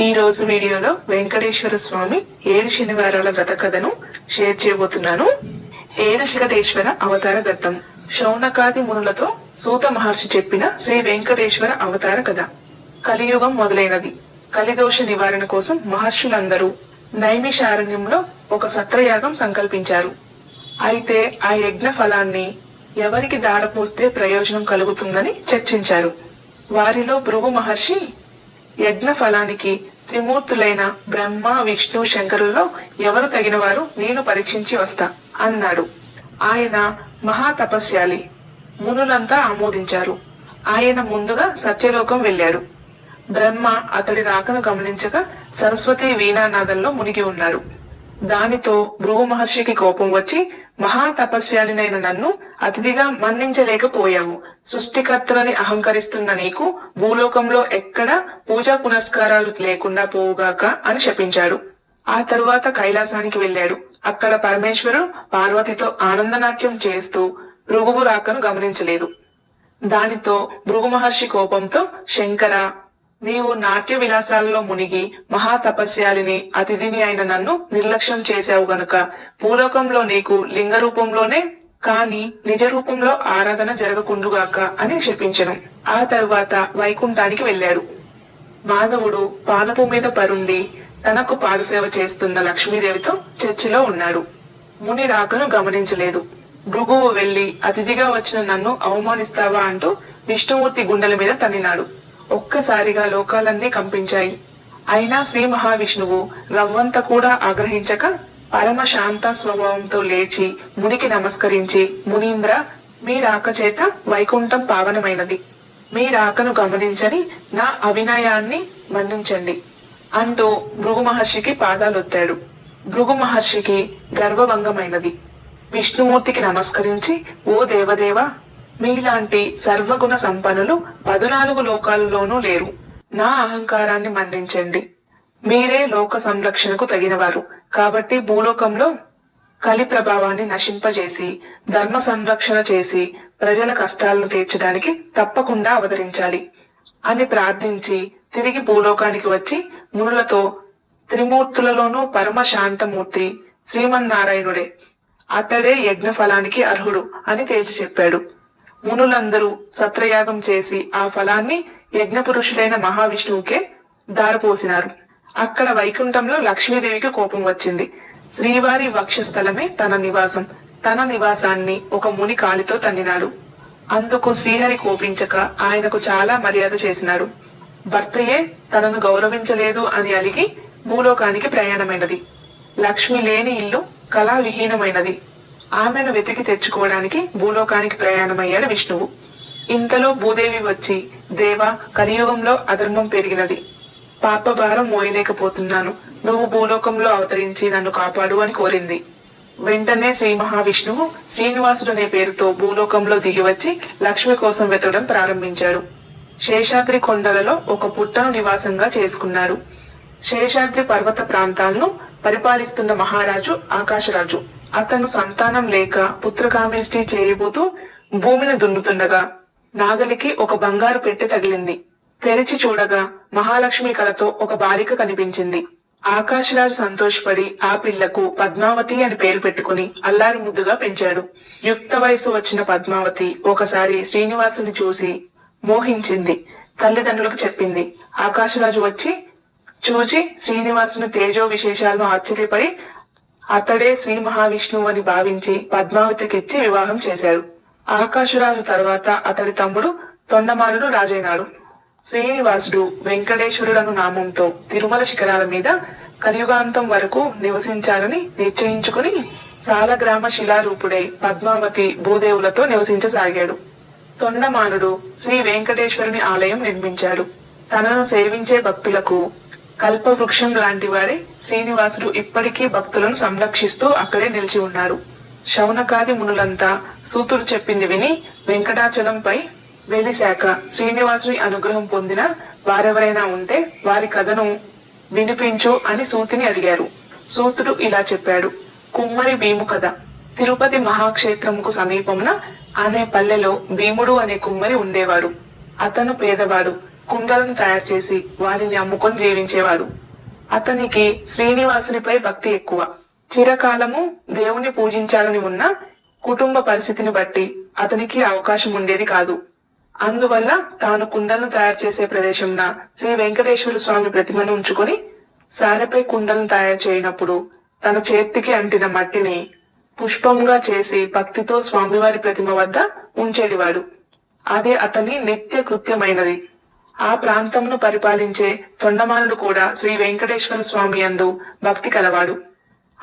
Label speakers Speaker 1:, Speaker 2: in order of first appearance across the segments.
Speaker 1: ఈ రోజు వీడియోలో వెంకటేశ్వర స్వామి ఏడు శనివారాల వ్రత కథను షేర్ చేయబోతున్నాను. ఏడు శికటేశ్వర అవతార ఘట్టం శౌనకాది మునులతో సూత మహర్షి చెప్పిన శ్రీ వెంకటేశ్వర అవతార కథ. కలియుగం మొదలైనది. కలిదోష నివారణ కోసం మహర్షులందరూ నైమిషారణ్యంలో ఒక సత్రయాగం సంకల్పించారు. అయితే ఆ యజ్ఞ ఫలాన్ని ఎవరికి దారపోస్తే ప్రయోజనం కలుగుతుందని చర్చించారు. వారిలో భృగు మహర్షి యజ్ఞ ఫలానికి త్రిమూర్తులైన బ్రహ్మ విష్ణు శంకరుల్లో ఎవరు తగినవారు నేను పరీక్షించి వస్తా అన్నాడు. ఆయన మహాతపస్యాలి. మునులంతా ఆమోదించారు. ఆయన ముందుగా సత్యలోకం వెళ్ళాడు. బ్రహ్మ అతడి రాకను గమనించగా సరస్వతి వీణానాదంలో మునిగి ఉన్నాడు దానితో భృగు మహర్షికి కోపం వచ్చి మహాతపస్యాలినైన నన్ను అతిథిగా మన్నించలేకపోయావు. సృష్టికర్తలని అహంకరిస్తున్న నీకు భూలోకంలో ఎక్కడ పూజా పునస్కారాలు లేకుండా పోవుగాక అని శపించాడు. ఆ తరువాత కైలాసానికి వెళ్ళాడు. అక్కడ పరమేశ్వరుడు పార్వతితో ఆనందనాట్యం చేస్తూ భృగువు రాకను గమనించలేదు. దానితో భృగు మహర్షి కోపంతో శంకర నీవు నాట్య విలాసాలలో మునిగి మహాతపస్యాలిని అతిథిని అయిన నన్ను నిర్లక్ష్యం చేశావు గనుక భూలోకంలో నీకు లింగ రూపంలోనే కాని నిజ రూపంలో ఆరాధన జరగకుండుగాక అని శపించను. ఆ తరువాత వైకుంఠానికి వెళ్ళాడు. మాధవుడు పాదపు మీద పరుండి తనకు పాదసేవ చేస్తున్న లక్ష్మీదేవితో చర్చిలో ఉన్నాడు. ముని రాకను గమనించలేదు. భృగువు వెళ్ళి అతిథిగా వచ్చిన నన్ను అవమానిస్తావా అంటూ విష్ణుమూర్తి గుండెల మీద తన్నినాడు. ఒక్కసారిగా లోకాలన్నీ కంపించాయి. అయినా శ్రీ మహావిష్ణువు రవ్వంత కూడా ఆగ్రహించక పరమ శాంత స్వభావంతో లేచి మునికి నమస్కరించి మునీంద్ర మీ రాక చేత వైకుంఠం పావనమైనది. మీ రాకను గమనించని నా అవినయాన్ని మన్నించండి అంటూ భృగు మహర్షికి పాదాలొత్తాడు. భృగు మహర్షికి గర్వభంగమైనది. విష్ణుమూర్తికి నమస్కరించి ఓ దేవదేవ మీలాంటి సర్వగుణ సంపన్నులు పదునాలుగు లోకాలలోనూ లేరు. నా అహంకారాన్ని మన్నించండి. మీరే లోక సంరక్షణకు తగినవారు. కాబట్టి భూలోకంలో కలి ప్రభావాన్ని నశింపజేసి ధర్మ సంరక్షణ చేసి ప్రజల కష్టాలను తీర్చడానికి తప్పకుండా అవతరించాలి. అని ప్రార్థించి తిరిగి భూలోకానికి వచ్చి మునులతో త్రిమూర్తులలోనూ పరమ శాంతమూర్తి శ్రీమన్నారాయణుడే అతడే యజ్ఞ ఫలానికి అర్హుడు అని తేల్చి చెప్పాడు. మునులందరూ సత్రయాగం చేసి ఆ ఫలాన్ని యజ్ఞపురుషుడైన మహావిష్ణువుకే దారపోసినారు. అక్కడ వైకుంఠంలో లక్ష్మీదేవికి కోపం వచ్చింది. శ్రీవారి వక్షస్థలమే తన నివాసం. తన నివాసాన్ని ఒక ముని కాలితో తన్నినాడు. అందుకు శ్రీహరి కోపించక ఆయనకు చాలా మర్యాద చేసినాడు. భర్తయే తనను గౌరవించలేదు అని అలిగి భూలోకానికి ప్రయాణమైనది. లక్ష్మి లేని ఇల్లు కళా విహీనమైనది ఆమెను వెతికి తెచ్చుకోవడానికి భూలోకానికి ప్రయాణమయ్యాడు విష్ణువు. ఇంతలో భూదేవి వచ్చి దేవ కలియుగంలో అధర్మం పెరిగినది. పాప భారం మోయలేకపోతున్నాను. నువ్వు భూలోకంలో అవతరించి నన్ను కాపాడు అని కోరింది. వెంటనే శ్రీ మహావిష్ణువు శ్రీనివాసుడు అనే పేరుతో భూలోకంలో దిగివచ్చి లక్ష్మి కోసం వెతకడం ప్రారంభించాడు. శేషాద్రి కొండలలో ఒక పుట్టను నివాసంగా చేసుకున్నాడు. శేషాద్రి పర్వత ప్రాంతాలను పరిపాలిస్తున్న మహారాజు ఆకాశరాజు. అతను సంతానం లేక పుత్రకామేష్టి చేయబోతూ భూమిని దున్నుతుండగా నాగలికి ఒక బంగారు పెట్టె తగిలింది. తెరిచి చూడగా మహాలక్ష్మి కళతో ఒక బాలిక కనిపించింది. ఆకాశరాజు సంతోషపడి ఆ పిల్లకు పద్మావతి అని పేరు పెట్టుకుని అల్లారు ముద్దుగా పెంచాడు. యుక్త వయసు వచ్చిన పద్మావతి ఒకసారి శ్రీనివాసుని చూసి మోహించింది. తల్లిదండ్రులకు చెప్పింది. ఆకాశరాజు వచ్చి చూచి శ్రీనివాసుని తేజో విశేషాలను ఆశ్చర్యపడి అతడే శ్రీ మహావిష్ణువు అని భావించి పద్మావతికిచ్చి వివాహం చేశాడు. ఆకాశరాజు తర్వాత అతడి తమ్ముడు తొండమానుడు రాజైనాడు. శ్రీనివాసుడు వెంకటేశ్వరుడను నామంతో తిరుమల శిఖరాల మీద కలియుగాంతం వరకు నివసించాలని నిశ్చయించుకుని సాలగ్రామ శిలారూపుడై పద్మావతి భూదేవులతో నివసించసాగాడు. తొండమానుడు శ్రీ వెంకటేశ్వరుని ఆలయం నిర్మించాడు. తనను సేవించే భక్తులకు కల్పవృక్షం లాంటి వారే శ్రీనివాసుడు ఇప్పటికీ భక్తులను సంరక్షిస్తూ అక్కడే నిలిచి ఉన్నాడు. శౌనకాది మునులంతా సూతుడు చెప్పింది విని వెంకటాచలంపై వెలిశాక శ్రీనివాసుని అనుగ్రహం పొందిన వారెవరైనా ఉంటే వారి కథను వినిపించు అని సూతిని అడిగారు. సూతుడు ఇలా చెప్పాడు. కుమ్మరి భీము కథ. తిరుపతి మహాక్షేత్రముకు సమీపమున అనే పల్లెలో భీముడు అనే కుమ్మరి ఉండేవాడు. అతను పేదవాడు. కుండలను తయారు చేసి వారిని అమ్ముకొని జీవించేవాడు. అతనికి శ్రీనివాసునిపై భక్తి ఎక్కువ. చిరకాలము దేవుని పూజించాలని ఉన్న కుటుంబ పరిస్థితిని బట్టి అతనికి అవకాశం ఉండేది కాదు. అందువల్ల తాను కుండలను తయారు చేసే ప్రదేశంన శ్రీ వెంకటేశ్వర స్వామి ప్రతిమను ఉంచుకొని సారెపై కుండలను తయారు చేయనప్పుడు తన చేతికి అంటిన మట్టిని పుష్పంగా చేసి భక్తితో స్వామివారి ప్రతిమ వద్ద ఉంచేడివాడు. అదే అతని నిత్య కృత్యమైనది. ఆ ప్రాంతమును పరిపాలించే తొండమానుడు కూడా శ్రీ వెంకటేశ్వర స్వామి యందు భక్తి కలవాడు.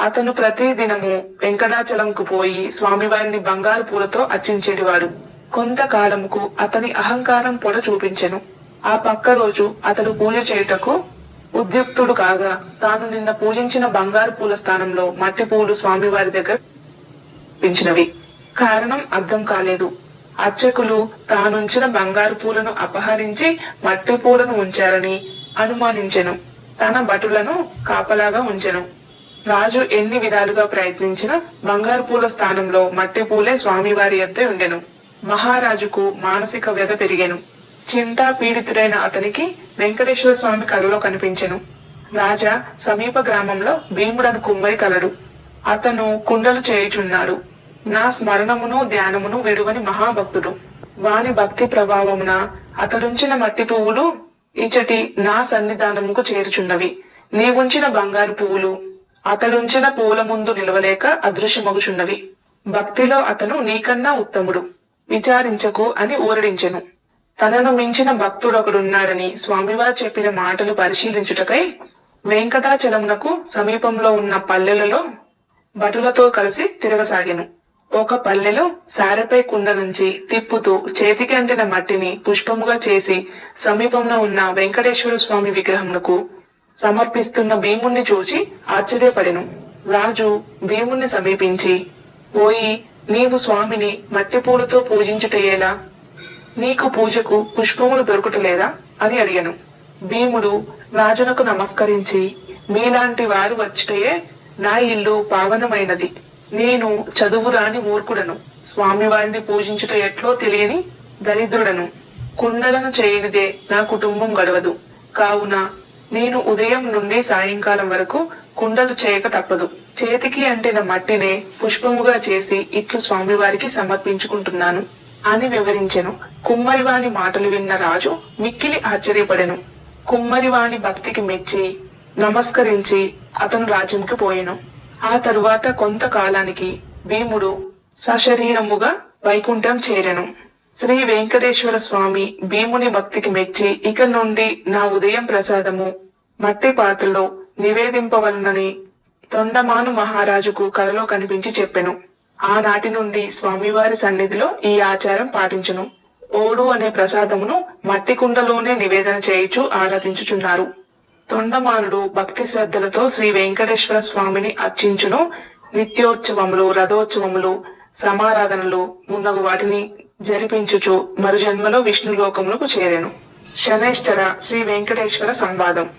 Speaker 1: అతను ప్రతి దినము వెంకటాచలంకు పోయి స్వామివారిని బంగారు పూలతో అర్చించేటివాడు. కొంతకాలముకు అతని అహంకారం పొడ చూపించెను. ఆ పక్క రోజు అతడు పూజ చేయుటకు ఉద్యుక్తుడు కాగా తాను నిన్న పూజించిన బంగారు పూల స్థానంలో మట్టి పూలు స్వామివారి దగ్గర పెంచినవి. కారణం అర్థం కాలేదు. అర్చకులు తానుంచిన బంగారు పూలను అపహరించి మట్టి పూలను ఉంచారని అనుమానించెను. తన భటులను కాపలాగా ఉంచెను. రాజు ఎన్ని విధాలుగా ప్రయత్నించినా బంగారు పూల స్థానంలో మట్టి పూలే స్వామివారి ఎద్దే ఉండెను. మహారాజుకు మానసిక వ్యధ పెరిగెను. చింతా పీడితుడైన అతనికి వెంకటేశ్వర స్వామి కలలో కనిపించెను. రాజా సమీప గ్రామంలో భీముడను కుమ్మరి కలడు. అతను కుండలు చేయుచున్నాడు. నా స్మరణమును ధ్యానమును విడువని మహాభక్తుడు. వాని భక్తి ప్రభావమున అతడుంచిన మట్టి పువ్వులు ఇచటి నా సన్నిధానముకు చేరుచున్నవి. నీవుంచిన బంగారు పువ్వులు అతడుంచిన పువ్వుల ముందు నిలవలేక అదృశ్యమగుచున్నవి. భక్తిలో అతను నీకన్నా ఉత్తముడు. విచారించకు అని ఊరడించెను. తనను మించిన భక్తుడొకడున్నాడని స్వామివారు చెప్పిన మాటలు పరిశీలించుటకై వెంకటాచలమునకు సమీపంలో ఉన్న పల్లెలలో భటులతో కలిసి తిరగసాగెను. ఒక పల్లెలో సారెపై కుండ నుంచి తిప్పుతూ చేతికి అంటిన మట్టిని పుష్పముగా చేసి సమీపంలో ఉన్న వెంకటేశ్వర స్వామి విగ్రహమునకు సమర్పిస్తున్న భీముణ్ణి చూచి ఆశ్చర్యపడెను. రాజు భీముణ్ణి సమీపించి పోయి నీవు స్వామిని మట్టి పూలతో పూజించుటయేలా? నీకు పూజకు పుష్పములు దొరుకుటలేదా? అని అడిగాను. భీముడు రాజునకు నమస్కరించి మీలాంటి వారు వచ్చుటయే నా ఇల్లు పావనమైనది. నేను చదువురాని మూర్ఖుడను. స్వామివారిని పూజించుట ఎట్లో తెలియని దరిద్రుడను. కుండలను చేయనిదే నా కుటుంబం గడవదు. కావున నేను ఉదయం నుండి సాయంకాలం వరకు కుండలు చేయక తప్పదు. చేతికి అంటిన మట్టినే పుష్పముగా చేసి ఇట్లు స్వామివారికి సమర్పించుకుంటున్నాను అని వివరించెను. కుమ్మరివాని మాటలు విన్న రాజు మిక్కిలి ఆశ్చర్యపడెను. కుమ్మరివాని భక్తికి మెచ్చి నమస్కరించి అతను రాజ్యంకి పోయెను. ఆ తరువాత కొంతకాలానికి భీముడు సశరీరముగా వైకుంఠం చేరెను. శ్రీ వెంకటేశ్వర స్వామి భీముని భక్తికి మెచ్చి ఇక నుండి నా ఉదయం ప్రసాదము మట్టి పాత్రలో నివేదింపవలనని తొండమాను మహారాజుకు కలలో కనిపించి చెప్పెను. ఆనాటి నుండి స్వామివారి సన్నిధిలో ఈ ఆచారం పాటించును. ఓడు అనే ప్రసాదమును మట్టి కుండలోనే నివేదన చేయుచు ఆరాధించుచున్నారు. తొండమారుడు భక్తి శ్రద్ధలతో శ్రీ వెంకటేశ్వర స్వామిని అర్చించును. నిత్యోత్సవములు రథోత్సవములు సమారాధనలు మున్నగు వాటిని జరిపించుచు మరు జన్మలో విష్ణు లోకములకు చేరెను. శనైశ్చర శ్రీ వెంకటేశ్వర సంవాదం.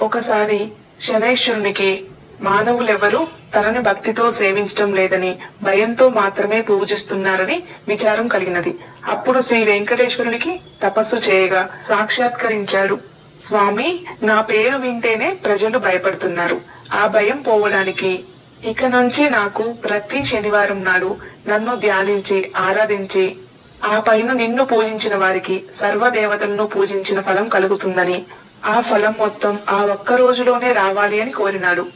Speaker 1: ఒకసారి శనైశ్వరునికి మానవులెవరూ తనని భక్తితో సేవించటం లేదని భయంతో మాత్రమే పూజిస్తున్నారని విచారం కలిగినది. అప్పుడు శ్రీ వెంకటేశ్వరునికి తపస్సు చేయగా సాక్షాత్కరించాడు. స్వామి నా పేరు వింటేనే ప్రజలు భయపడుతున్నారు. ఆ భయం పోవడానికి ఇక నుంచి నాకు ప్రతి శనివారం నాడు నన్ను ధ్యానించి ఆరాధించి ఆ పైన నిన్ను పూజించిన వారికి సర్వదేవతలను పూజించిన ఫలం కలుగుతుందని ఆ ఫలం మొత్తం ఆ ఒక్క రోజులోనే రావాలి అని కోరినాడు.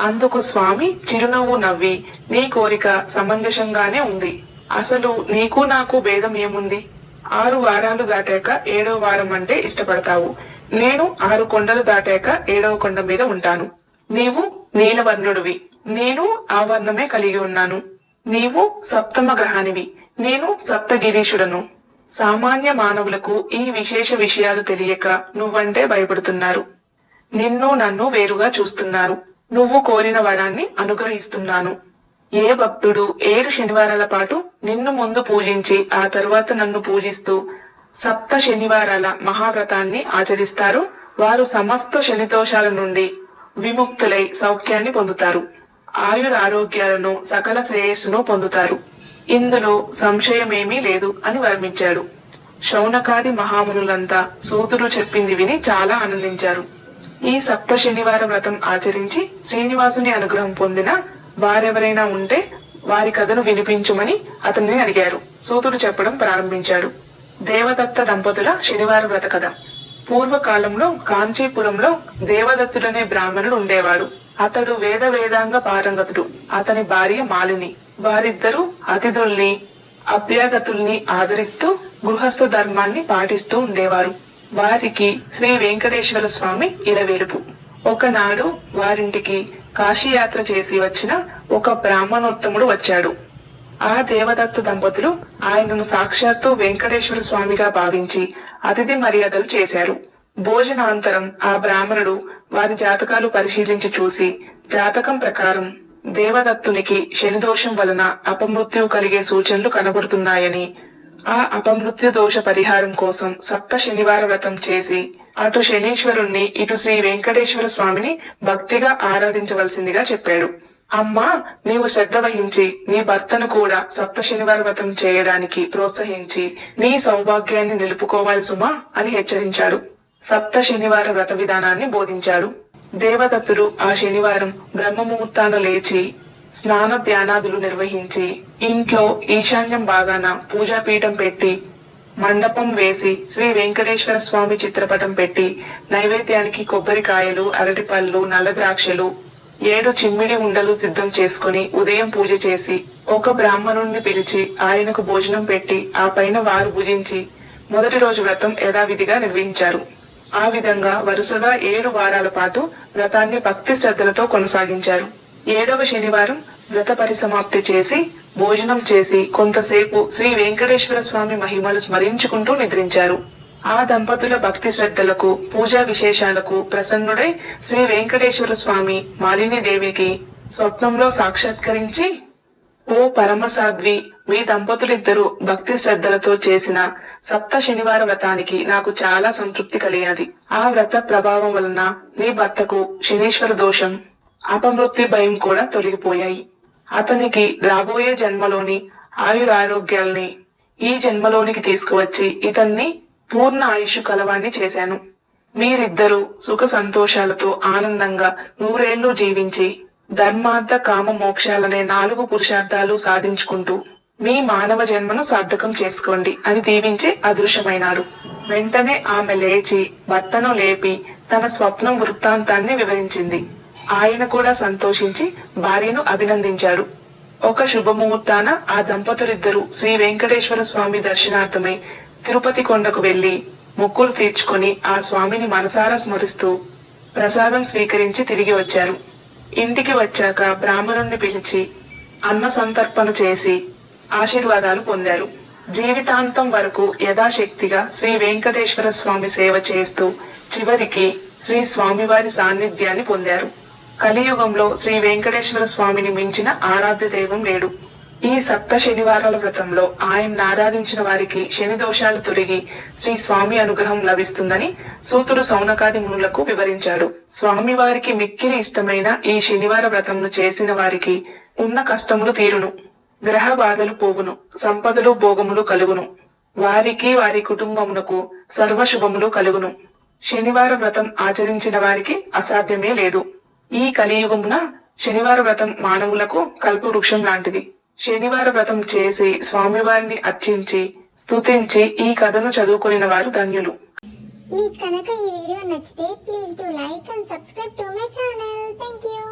Speaker 1: అందుకు స్వామి చిరునవ్వు నవ్వి నీ కోరిక సమంజసంగానే ఉంది. అసలు నీకు నాకు భేదం ఏముంది? ఆరు వారాలు దాటాక ఏడవ వారం అంటే ఇష్టపడతావు. నేను ఆరు కొండలు దాటాక ఏడవ కొండ మీద ఉంటాను. నీవు నీలవర్ణుడివి. నేను ఆ వర్ణమే కలిగి ఉన్నాను. నీవు సప్తమ గ్రహానివి. నేను సప్తగిరీషుడను సామాన్య మానవులకు ఈ విశేష విషయాలు తెలియక నువ్వంటే భయపడుతున్నారు. నిన్ను నన్ను వేరుగా చూస్తున్నారు. నువ్వు కోరిన వరాన్ని అనుగ్రహిస్తున్నాను. ఏ భక్తుడు ఏడు శనివారాల పాటు నిన్ను ముందు పూజించి ఆ తరువాత నన్ను పూజిస్తూ సప్త శనివారాల మహావ్రతాన్ని ఆచరిస్తారు. వారు సమస్త శనిదోషాల నుండి విముక్తులై సౌఖ్యాన్ని పొందుతారు. ఆయుర ఆరోగ్యాలను సకల శ్రేయస్సును పొందుతారు. ఇందులో సంశయమేమీ లేదు అని వర్ణించాడు. శౌనకాది మహామునులంతా సూతుడు చెప్పింది విని చాలా ఆనందించారు. ఈ సప్త శనివార వ్రతం ఆచరించి శ్రీనివాసుని అనుగ్రహం పొందిన వారెవరైనా ఉంటే వారి కథను వినిపించుమని అతన్ని అడిగారు. సూతుడు చెప్పడం ప్రారంభించాడు. దేవదత్త దంపతుల శనివార వ్రత కథ. పూర్వకాలంలో కాంచీపురంలో దేవదత్తుడనే బ్రాహ్మణుడు ఉండేవాడు. అతడు వేద వేదాంగ పారంగతుడు. అతని భార్య మాలిని. వారిద్దరూ అతిథుల్ని అభ్యాగతుల్ని ఆదరిస్తూ గృహస్థ ధర్మాన్ని పాటిస్తూ ఉండేవారు. వారికి శ్రీ వెంకటేశ్వర స్వామి ఇరవేడుపు ఒకనాడు వారింటికి కాశీయాత్ర చేసి వచ్చిన ఒక బ్రాహ్మణోత్తముడు వచ్చాడు. ఆ దేవదత్త దంపతులు ఆయనను సాక్షాత్తు వెంకటేశ్వర స్వామిగా భావించి అతిథి మర్యాదలు చేశారు. భోజనాంతరం ఆ బ్రాహ్మణుడు వారి జాతకాలు పరిశీలించి చూసి జాతకం ప్రకారం దేవదత్తునికి శనిదోషం వలన అపమృత్యు కలిగే సూచనలు కనబడుతున్నాయని ఆ అపమృత్యు దోష పరిహారం కోసం సప్త శనివార వ్రతం చేసి అటు శనీశ్వరుణ్ణి ఇటు శ్రీ వెంకటేశ్వర స్వామిని భక్తిగా ఆరాధించవలసిందిగా చెప్పాడు. అమ్మా నీవు శ్రద్ధ వహించి నీ భర్తను కూడా సప్త శనివార వ్రతం చేయడానికి ప్రోత్సహించి నీ సౌభాగ్యాన్ని నిలుపుకోవాలి సుమా అని హెచ్చరించాడు. సప్త శనివార వ్రత విధానాన్ని బోధించాడు. దేవదత్తుడు ఆ శనివారం బ్రహ్మముహూర్తాన లేచి స్నాన ధ్యానాదులు నిర్వహించి ఇంట్లో ఈశాన్యం బాగాన పూజాపీఠం పెట్టి మండపం వేసి శ్రీ వెంకటేశ్వర స్వామి చిత్రపటం పెట్టి నైవేద్యానికి కొబ్బరికాయలు అరటిపళ్ళు నల్ల ద్రాక్షలు ఏడు చిమ్మిడి ఉండలు సిద్ధం చేసుకుని ఉదయం పూజ చేసి ఒక బ్రాహ్మణుణ్ణి పిలిచి ఆయనకు భోజనం పెట్టి ఆ పైన వారు భుజించి మొదటి రోజు వ్రతం యథావిధిగా నిర్వహించారు. ఆ విధంగా వరుసగా ఏడు వారాల పాటు వ్రతాన్ని భక్తి శ్రద్ధలతో కొనసాగించారు. ఏడవ శనివారం వ్రత పరిసమాప్తి చేసి భోజనం చేసి కొంతసేపు శ్రీ వెంకటేశ్వర స్వామి మహిమలు స్మరించుకుంటూ నిద్రించారు. ఆ దంపతుల భక్తి శ్రద్ధలకు పూజా విశేషాలకు ప్రసన్నుడై శ్రీ వెంకటేశ్వర స్వామి మాలిని దేవికి స్వప్నంలో సాక్షాత్కరించి ఓ పరమసాధ్వి మీ దంపతులిద్దరూ భక్తి శ్రద్ధలతో చేసిన సప్త శనివార వ్రతానికి నాకు చాలా సంతృప్తి కలిగినది. ఆ వ్రత ప్రభావం వలన మీ భర్తకు శనీశ్వర దోషం అపమృత్యు భయం కూడా తొలగిపోయాయి. అతనికి రాబోయే జన్మలోని ఆయురారోగ్యాల్ని ఈ జన్మలోనికి తీసుకువచ్చి ఇతన్ని పూర్ణ ఆయుష్ కలవాణ్ణి చేశాను. మీరిద్దరూ సుఖ సంతోషాలతో ఆనందంగా నూరేళ్ళు జీవించి ధర్మార్థ కామ మోక్షాలనే నాలుగు పురుషార్థాలు సాధించుకుంటూ మీ మానవ జన్మను సార్థకం చేసుకోండి అని దీవించి అదృశ్యమైనాడు. వెంటనే ఆమె లేచి భర్తను లేపి తన స్వప్నం వృత్తాంతాన్ని వివరించింది. ఆయన కూడా సంతోషించి భార్యను అభినందించాడు ఒక శుభముహూర్తాన ఆ దంపతులిద్దరూ శ్రీ వెంకటేశ్వర స్వామి దర్శనార్థమై తిరుపతి కొండకు వెళ్ళి మొక్కులు తీర్చుకుని ఆ స్వామిని మనసారా స్మరిస్తూ ప్రసాదం స్వీకరించి తిరిగి వచ్చారు. ఇంటికి వచ్చాక బ్రాహ్మణుణ్ణి పిలిచి అన్న సంతర్పణ చేసి ఆశీర్వాదాలు పొందారు. జీవితాంతం వరకు యథాశక్తిగా శ్రీ వెంకటేశ్వర స్వామి సేవ చేస్తూ చివరికి శ్రీ స్వామివారి సాన్నిధ్యాన్ని పొందారు. కలియుగంలో శ్రీ వెంకటేశ్వర స్వామిని మించిన ఆరాధ్య దైవం లేడు. ఈ సప్త శనివారాల వ్రతంలో ఆయన్ని ఆరాధించిన వారికి శని దోషాలు తొలగి శ్రీ స్వామి అనుగ్రహం లభిస్తుందని సూతుడు సౌనకాది మునులకు వివరించాడు. స్వామి వారికి మిక్కిలి ఇష్టమైన ఈ శనివార వ్రతంను చేసిన వారికి ఉన్న కష్టములు తీరును గ్రహ బాధలు పోగును సంపదలు భోగములు కలుగును. వారికి వారి కుటుంబమునకు సర్వశుభములు కలుగును. శనివార వ్రతం ఆచరించిన వారికి అసాధ్యమే లేదు. ఈ కలియుగమున శనివార వ్రతం మానవులకు కల్పవృక్షం లాంటిది. శనివార వ్రతం చేసి స్వామివారిని అర్చించి స్తుతించి ఈ కథను చదువుకుని వారు ధన్యులు.
Speaker 2: మీకు కనుక ఈ వీడియో నచ్చితే please do like and subscribe to my channel thank you